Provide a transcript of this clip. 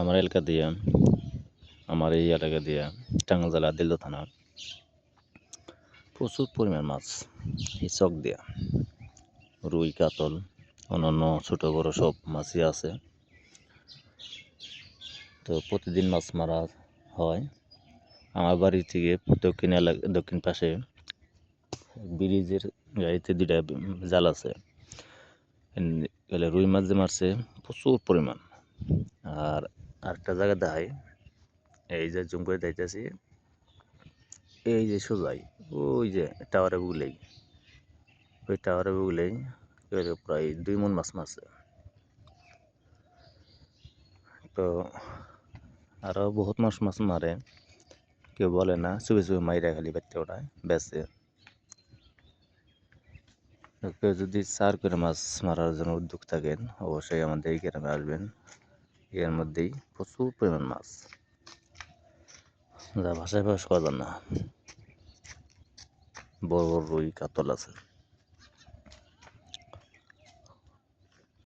আমার এলাকা দিয়ে, আমার এই এলাকা দিয়ে টাঙ্গাইল জেলা দিল্লা থানা প্রচুর পরিমাণ মাছ এই চক দিয়া। রুই, কাতল, অন্যান্য ছোটো, বড়ো সব মাছই আছে। তো প্রতিদিন মাছ মারা হয়। আমার বাড়ি থেকে দক্ষিণ এলাকা, দক্ষিণ পাশে ব্রিজের গাড়িতে দুইটা জাল আছে। রুই মাছ যে মারছে প্রচুর পরিমাণ। আর আরেকটা জায়গা দেখাই। এই যে জুম করে দেখতেছি। এই যে সোজাই, ওই যে টাওয়ারে বুগলেই। ওই টাওয়ারে বুগলেই প্রায় দুই মন মাছ মারছে। তো আরও বহুত মাছ মাছ মারে। কেউ বলে না চুপে চুপে মাইরা খালি বাচ্চা ওটা বেচে। কেউ যদি চার করে মাছ মারার জন্য উদ্যোগ থাকেন, অবশ্যই আমাদের এই গ্রামে আসবেন। এর মধ্যেই প্রচুর পরিমাণ মাছ। যা ভাষায় প্রকাশ করা না। বড় বড় রুই, কাতল আছে।